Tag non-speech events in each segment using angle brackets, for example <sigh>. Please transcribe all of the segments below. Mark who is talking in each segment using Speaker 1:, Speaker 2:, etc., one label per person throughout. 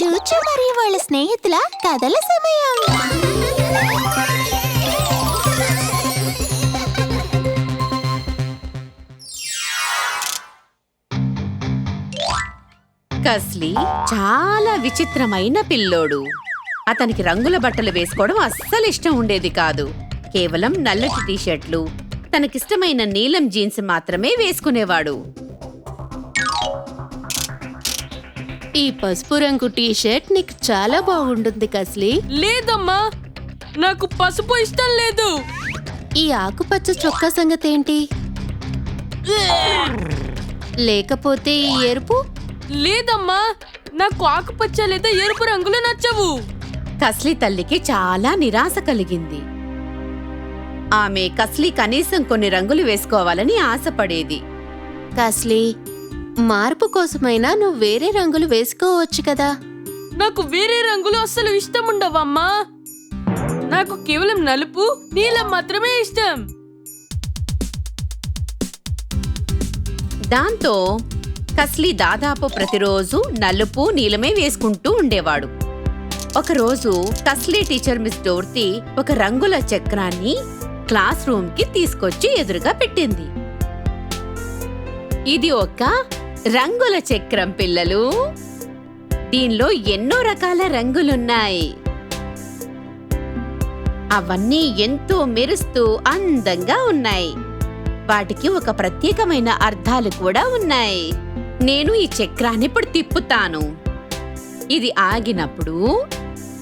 Speaker 1: చూచు మరి వాళ్ళ స్నేహితుల కథల సమయం.
Speaker 2: కస్లీ చాలా విచిత్రమైన పిల్లోడు. అతనికి రంగుల బట్టలు వేసుకోవడం అస్సలు ఇష్టం ఉండేది కాదు. కేవలం నల్లటి టీషర్ట్లు. తనకిష్టమైన నీలం జీన్స్ మాత్రమే వేసుకునేవాడు.
Speaker 1: ఈ పసుపు రంగు టీ షర్ట్ నీకు చాలా బాగుంటుంది కస్లీ.
Speaker 3: లేదమ్మా నాకు పసుపు ఇష్టం లేదు.
Speaker 1: ఈ ఆకుపచ్చ చొక్కా సంగతి ఏంటి? లేకపోతే ఈ ఎరుపు?
Speaker 3: లేదమ్మా నాకు ఆకుపచ్చ లేదా ఎరుపు రంగులు నచ్చవు.
Speaker 2: కస్లీ తల్లికి చాలా నిరాశ కలిగింది. ఆమె కస్లీ కనీసం కొన్ని రంగులు వేసుకోవాలని ఆశపడేది.
Speaker 1: కస్లీ మార్పు కోసమైనా నువ్వు వేరే రంగులు వేసుకోవచ్చు కదా.
Speaker 3: నాకు వేరే రంగులు అస్సలు ఇష్టం ఉండవమ్మా. నాకు కేవలం నలుపు నీలం మాత్రమే ఇష్టం.
Speaker 2: దాంతో కస్లీ దాదాపు ప్రతిరోజు నలుపు నీలమే వేసుకుంటూ ఉండేవాడు. ఒకరోజు కస్లీ టీచర్ మిస్ డోర్తి ఒక రంగుల చక్రాన్ని క్లాస్ రూమ్కి తీసుకొచ్చి ఎదురుగా పెట్టింది. ఇది ఒక రంగుల చక్రం పిల్లలు. దీనిలో ఎన్నో రకాల రంగులున్నాయి. అవన్నీ ఎంతో మెరుస్తూ అందంగా ఉన్నాయి. వాటికి ఒక ప్రత్యేకమైన అర్థాలు కూడా ఉన్నాయి. నేను ఈ చక్రాన్ని ఇప్పుడు తిప్పుతాను. ఇది ఆగినప్పుడు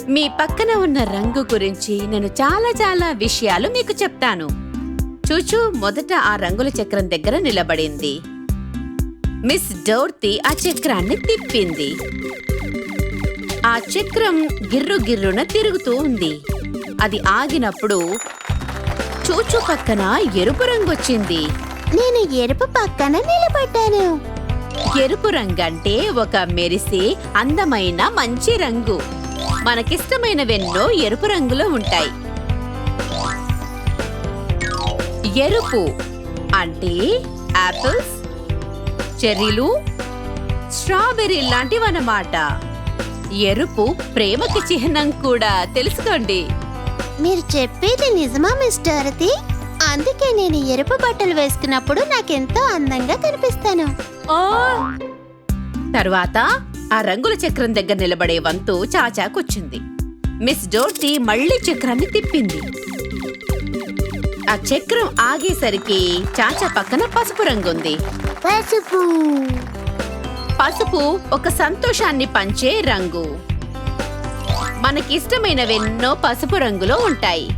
Speaker 2: మీ పక్కన ఉన్న రంగు గురించి నేను చాలా చాలా విషయాలు మీకు చెప్తాను. చూచూ మొదట ఆ రంగుల చక్రం దగ్గర నిలబడింది. మిస్ డోర్తి ఆ చక్రాన్ని తిప్పింది. ఆ చక్రం గిర్రు గిర్రున తిరుగుతూ ఉంది. అది ఆగినప్పుడు చూచూ పక్కన ఎరుపు రంగు వచ్చింది
Speaker 1: నేను ఎరుపు పక్కన నిలబడ్డాను.
Speaker 2: ఎరుపు రంగు అంటే ఒక మెరిసే అందమైన మంచి రంగు. మనకిష్టమైనవెన్నో ఎరుపు రంగులో ఉంటాయి. ఎరుపు అంటే యాపిల్స్ చెర్రీలు స్ట్రాబెర్రీ లాంటివన్నమాట. ఎరుపు ప్రేమకి చిహ్నం కూడా తెలుసుకోండి.
Speaker 1: మీరు చెప్పేది నిజమా మిస్టర్ అందుకే నేను ఎరుపు బట్టలు వేసుకున్నప్పుడు నాకెంతో అందంగా కనిపిస్తాను.
Speaker 2: తర్వాత ఆ రంగుల చక్రం దగ్గర నిలబడే వంతు చాచాకొచ్చింది. మిస్ డోర్టీ మళ్ళీ చక్రాన్ని తిప్పింది. ఆ చక్రం ఆగేసరికి చాచా పక్కన పసుపు రంగు ఉంది
Speaker 1: పసుపు.
Speaker 2: పసుపు ఒక సంతోషాన్ని పంచే రంగు. మనకిష్టమైనవెన్నో పసుపు రంగులో ఉంటాయి.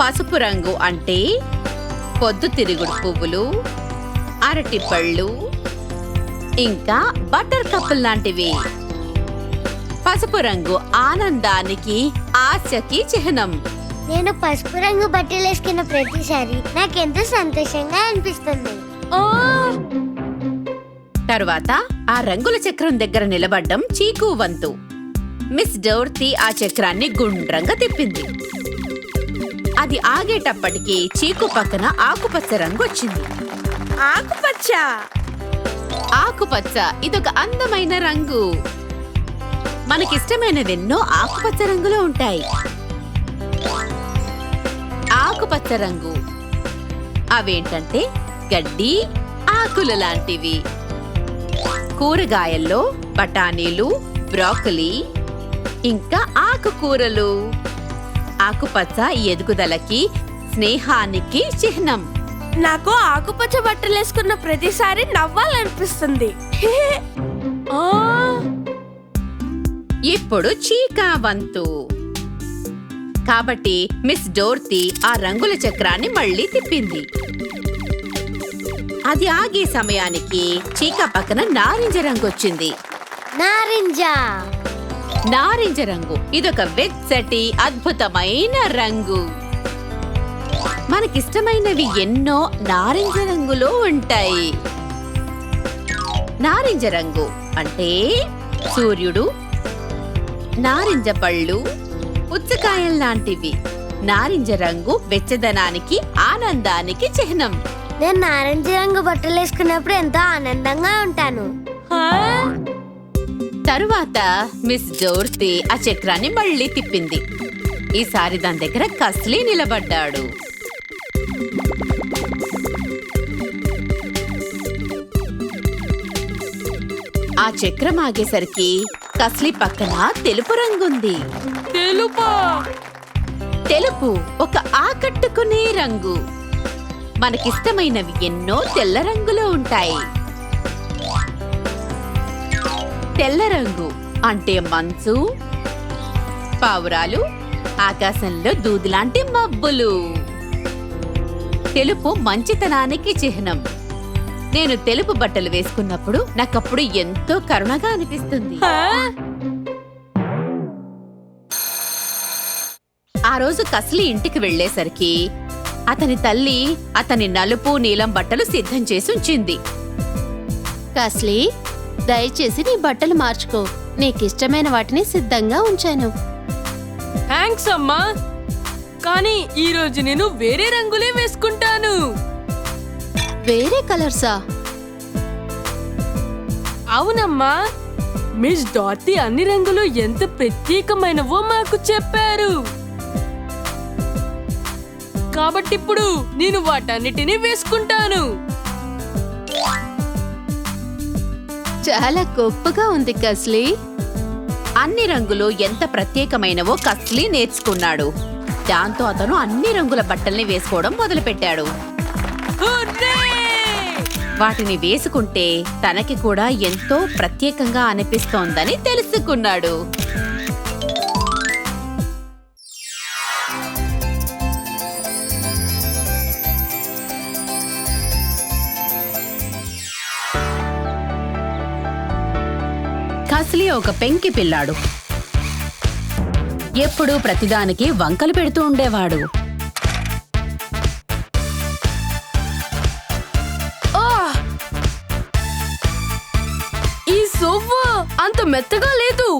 Speaker 2: పసుపు రంగు అంటే పొద్దుతిరుగుడు పువ్వులు అరటి పళ్ళు ఇంకా బటర్ కప్పులు లాంటివి. పసుపు రంగు ఆనందానికి ఆశకి చిహ్నం.
Speaker 4: నేను పసుపు రంగు బట్టలు వేసుకున్న ప్రతిసారి నాకెంతో సంతోషంగా అనిపిస్తుంది.
Speaker 2: తరువాత ఆ రంగుల చక్రం దగ్గర నిలబడ్డం చీకు వంతు. మిస్ డోర్తి ఆ చక్రాన్ని గుండ్రంగా తిప్పింది. అది ఆగేటప్పటికి చీకు పక్కన ఆకుపచ్చ రంగు వచ్చింది.
Speaker 3: ఆకుపచ్చ?
Speaker 2: ఆకుపచ్చ ఇదొక అందమైన రంగు. మనకిష్టమైనవెన్నో ఆకుపచ్చ రంగులో ఉంటాయి. ఆకుపచ్చ రంగు. అవేంటంటే గడ్డి ఆకులు లాంటివి. కూరగాయల్లో బఠానీలు బ్రాకలీ ఇంకా ఆకుకూరలు. ఆకుపచ్చ ఎదుగుదలకి స్నేహానికి చిహ్నం.
Speaker 3: నాకు ఆకుపచ్చ బట్టలు వేసుకున్న ప్రతిసారి నవ్వాలనిపిస్తుంది. <laughs>
Speaker 2: ఇప్పుడు చీకా వంతు. కాబట్టి మిస్ డోర్తి ఆ రంగుల చక్రాన్ని మళ్ళీ తిప్పింది. అది ఆగే సమయానికి చీకా పక్కన నారింజ రంగు వచ్చింది
Speaker 4: నారింజ.
Speaker 2: నారింజ రంగు. ఇదొక వెచ్చటి అద్భుతమైన రంగు. మనకిష్టమైనవి ఎన్నో నారింజ రంగులో ఉంటాయి. నారింజ రంగు అంటే సూర్యుడు నారింజ పళ్ళు పుచ్చకాయల్లాంటివి నారింజ రంగు వెచ్చదనానికి ఆనందానికి చిహ్నం.
Speaker 4: నేను నారింజ రంగు బట్టలు వేసుకున్నప్పుడు ఎంతో ఆనందంగా ఉంటాను?
Speaker 2: తరువాత మిస్ డోర్తి ఆ చక్రాన్ని మళ్ళీ తిప్పింది. ఈసారి దాని దగ్గర కస్లీ నిలబడ్డాడు. ఆ చక్రం ఆగేసరికి కస్లీ పక్కన తెలుపు రంగుంది.
Speaker 3: తెలుపా?
Speaker 2: తెలుపు ఒక ఆకట్టుకునే రంగు. మనకిష్టమైనవి ఎన్నో తెల్ల రంగులో ఉంటాయి. తెల్ల రంగు అంటే మంచు పావురాలు ఆకాశంలో దూదిలాంటి మబ్బులు. తెలుపు మంచితనానికి చిహ్నం. నేను తెలుపు బట్టలు వేసుకున్నప్పుడు నాకప్పుడు ఎంతో కరుణగా అనిపిస్తుంది. ఆ రోజు కస్లీ ఇంటికి వెళ్ళేసరికి అతని తల్లి అతని నలుపు నీలం బట్టలు సిద్ధం చేసి ఉంచింది.
Speaker 1: కస్లీ దయచేసి నీ బట్టలు మార్చుకో. నీకిష్టమైన వాటిని సిద్ధంగా ఉంచాను.
Speaker 3: థ్యాంక్స్ అమ్మా. కానీ ఈ రోజు నేను వేరే రంగులే వేసుకుంటాను.
Speaker 1: వేరే కలర్సా?
Speaker 3: అవునమ్మా. మిస్ డార్టీ అన్ని రంగులు ఎంత ప్రత్యేకమైనవో మాకు చెప్పారు. కాబట్టి ఇప్పుడు నేను వాటన్నిటినీ వేసుకుంటాను.
Speaker 1: చాలా గొప్పగా ఉంది కస్లీ.
Speaker 2: అన్ని రంగులు ఎంత ప్రత్యేకమైనవో కస్లీ నేర్చుకున్నాడు. దాంతో అతను అన్ని రంగుల బట్టల్ని వేసుకోవడం మొదలుపెట్టాడు! వాటిని వేసుకుంటే తనకి కూడా ఎంతో ప్రత్యేకంగా అనిపిస్తోందని తెలుసుకున్నాడు. కస్లీ ఒక పెంకి పిల్లాడు. ఎప్పుడూ ప్రతిదానికి వంకలు పెడుతూ ఉండేవాడు.
Speaker 3: ఈ సోఫా అంత మెత్తగా లేదు.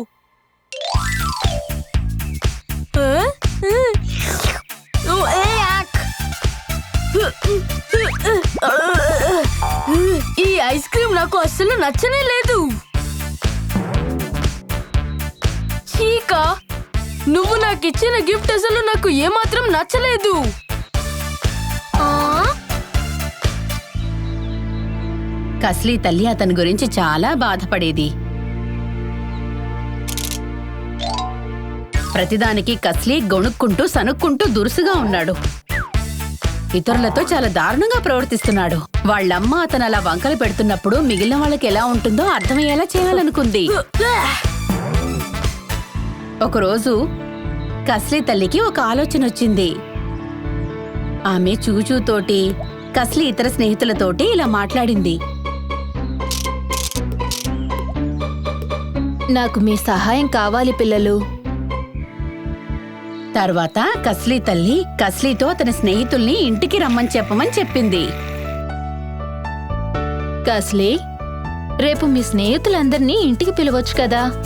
Speaker 3: ఈ ఐస్ క్రీమ్ నాకు అస్సలు నచ్చనే లేదు. చీకా నువ్వు నాకు ఇచ్చిన గిఫ్ట్ అసలు నాకు ఏమాత్రం నచ్చలేదు.
Speaker 2: కస్లీ తల్లి అతని గురించి చాలా బాధపడేది. ప్రతిదానికి కస్లీ గొణుక్కుంటూ సనుక్కుంటూ దురుసుగా ఉన్నాడు. ఇతరులతో చాలా దారుణంగా ప్రవర్తిస్తున్నాడు. వాళ్ళమ్మ అతను అలా వంకలు పెడుతున్నప్పుడు మిగిలిన వాళ్ళకి ఎలా ఉంటుందో అర్థమయ్యేలా చేయాలనుకుంది. ఒకరోజు కస్లీ తల్లికి ఒక ఆలోచన వచ్చింది ఆమె చూచూతోటి కస్లీ ఇతర స్నేహితులతోటి ఇలా మాట్లాడింది.
Speaker 1: నాకు మీ సహాయం కావాలి పిల్లలు.
Speaker 2: తర్వాత కస్లీ తల్లి కస్లీతో తన స్నేహితుల్ని ఇంటికి రమ్మని చెప్పమని చెప్పింది.
Speaker 1: కస్లీ రేపు మీ స్నేహితులందరినీ ఇంటికి పిలవచ్చు కదా.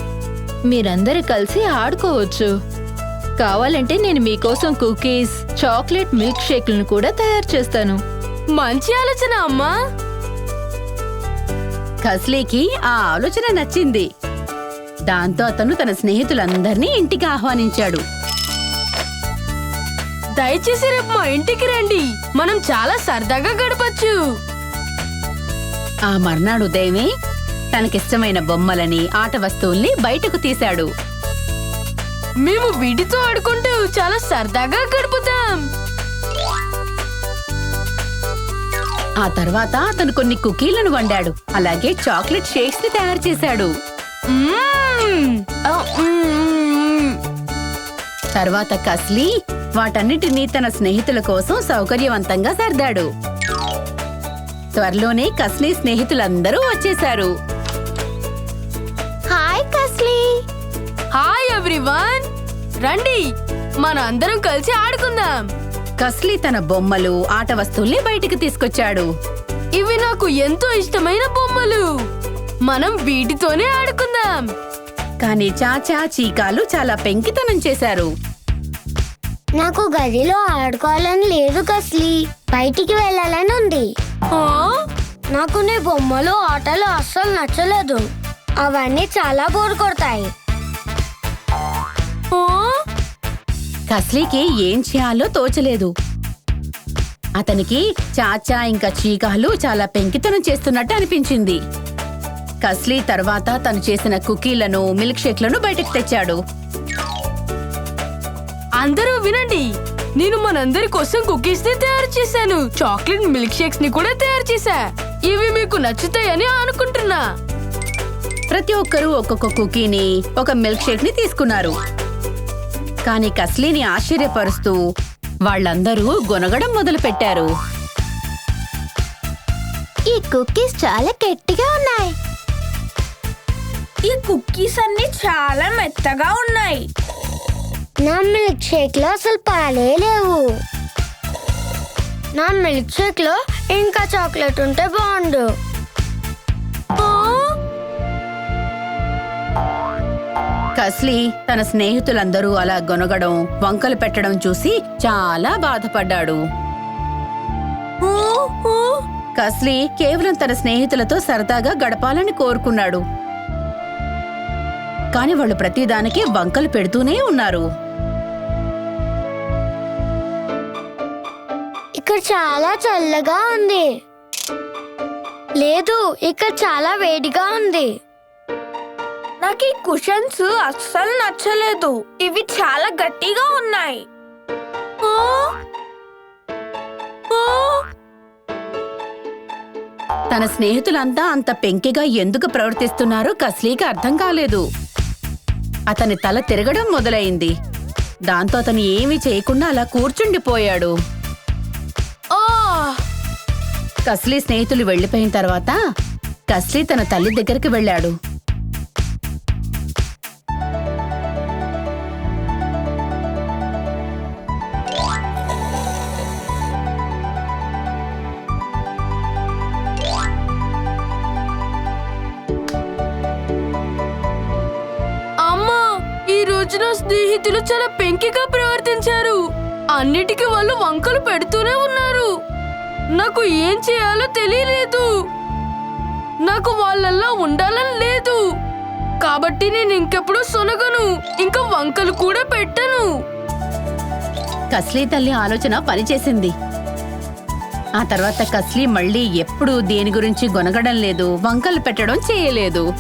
Speaker 1: మీరందరూ కలిసి ఆడుకోవచ్చు. కావాలంటే నేను మీకోసం కుకీస్ చాక్లెట్ మిల్క్ షేక్లను కూడా తయారు చేస్తాను.
Speaker 3: మంచి ఆలోచన అమ్మా.
Speaker 2: కస్లీకి ఆ ఆలోచన నచ్చింది. దాంతో అతను తన స్నేహితులందర్నీ ఇంటికి ఆహ్వానించాడు.
Speaker 3: దయచేసి రేపు మా ఇంటికి రండి. మనం చాలా సరదాగా గడపచ్చు.
Speaker 2: ఆ మర్నాడు ఉదయమే తనకిష్టమైన బొమ్మలని ఆట వస్తువుల్ని బయటకు తీశాడు.
Speaker 3: మేము వీటితో ఆడుకుంటూ చాలా సరదాగా గడుపుతాం.
Speaker 2: ఆ తర్వాత అతను కొన్ని కుకీలను వండాడు. అలాగే చాక్లెట్ షేక్స్ని తయారు చేశాడు. తర్వాత కస్లీ వాటన్నిటినీ తన స్నేహితుల కోసం సౌకర్యవంతంగా సర్దాడు. త్వరలోనే కస్లీ స్నేహితులందరూ వచ్చేశారు.
Speaker 1: హాయ్
Speaker 3: ఎవ్రీవన్ రండి మన అందరం కలిసి ఆడుకుందాం.
Speaker 2: కస్లీ తన బొమ్మలు ఆట వస్తువుల్ని బయటికి తీసుకొచ్చాడు.
Speaker 3: ఇవి నాకు ఎంతో ఇష్టమైన బొమ్మలు. మనం వీటితోనే ఆడుకుందాం.
Speaker 2: కానీ చాచా చీకాలు చాలా పెంకితనం చేశారు.
Speaker 4: నాకు గదిలో ఆడుకోవాలని లేదు కస్లీ. బయటికి వెళ్ళాలని ఉంది.
Speaker 3: ఆ?
Speaker 4: నాకు నీ బొమ్మలు ఆటలు అస్సలు నచ్చలేదు. అవన్నీ చాలా బోర్ కొడతాయి?
Speaker 2: కస్లీకి ఏం చేయాలో తోచలేదు. అతనికి చాచా ఇంకా చీకాలు చాలా పెంకితనం చేస్తున్నట్టు అనిపించింది. కస్లీ తర్వాత తను చేసిన కుకీలను మిల్క్ షేక్లను బయటకు తెచ్చాడు.
Speaker 3: అందరూ వినండి నేను మనందరి కోసం కుకీస్ని తయారు చేశాను. చాక్లెట్ మిల్క్ షేక్స్ని కూడా తయారు చేశా. ఇవి మీకు నచ్చుతాయని అనుకుంటున్నా.
Speaker 2: ప్రతి ఒక్కరూ ఒక్కొక్క కుకీని ఒక మిల్క్ షేక్ని తీసుకున్నారు. కానీ కస్లీని ఆశ్చర్యపరుస్తూ వాళ్ళందరూ గొనగడం మొదలు పెట్టారు
Speaker 4: ఈ కుక్కీస్ చాలా గట్టిగా ఉన్నాయి.
Speaker 5: ఈ కుక్కీస్ అన్ని చాలా మెత్తగా ఉన్నాయి.
Speaker 4: నా మిల్క్ షేక్లో అసలు పాలే లేవు. నా మిల్క్ షేక్లో ఇంకా చాక్లెట్ ఉంటే బాగుండు.
Speaker 2: కస్లీ తన స్నేహితులందరూ అలా గొనగడం వంకలు పెట్టడం చూసి చాలా బాధపడ్డాడు. కస్లీ కేవలం తన స్నేహితులతో సరదాగా గడపాలని కోరుకున్నాడు. కాని వాళ్ళు ప్రతిదానికి వంకలు పెడుతూనే ఉన్నారు.
Speaker 4: ఇక్కడ చాలా చల్లగా ఉంది. లేదు ఇక్కడ చాలా వేడిగా ఉంది.
Speaker 5: నాకు ఈ కుషన్స్ అస్సలు నచ్చలేదు. ఇవి చాలా గట్టిగా ఉన్నాయి?
Speaker 2: తన స్నేహితులంతా అంత పెంకిగా ఎందుకు ప్రవర్తిస్తున్నారో కస్లీకి అర్థం కాలేదు. అతని తల తిరగడం మొదలైంది. దాంతో అతను ఏమీ చేయకుండా అలా కూర్చుండిపోయాడు! కస్లీ స్నేహితులు వెళ్ళిపోయిన తర్వాత కస్లీ తన తల్లి దగ్గరికి వెళ్ళాడు.
Speaker 3: స్నేహితులు చాలా పెంకిగా ప్రవర్తించారు. అన్నిటికీ వాళ్ళు వంకలు పెడుతూనే ఉన్నారు. నాకు ఏం చేయాలో తెలియలేదు. నాకు వాళ్ళల్లా ఉండాలని లేదు. కాబట్టి నేను ఇంకెప్పుడు సొనగను. ఇంకా వంకలు కూడా పెట్టను.
Speaker 2: కస్లీ తల్లి ఆలోచన పనిచేసింది. ఆ తర్వాత కస్లీ మళ్ళీ ఎప్పుడూ దేని గురించి గొనగడం లేదు వంకలు పెట్టడం చేయలేదు.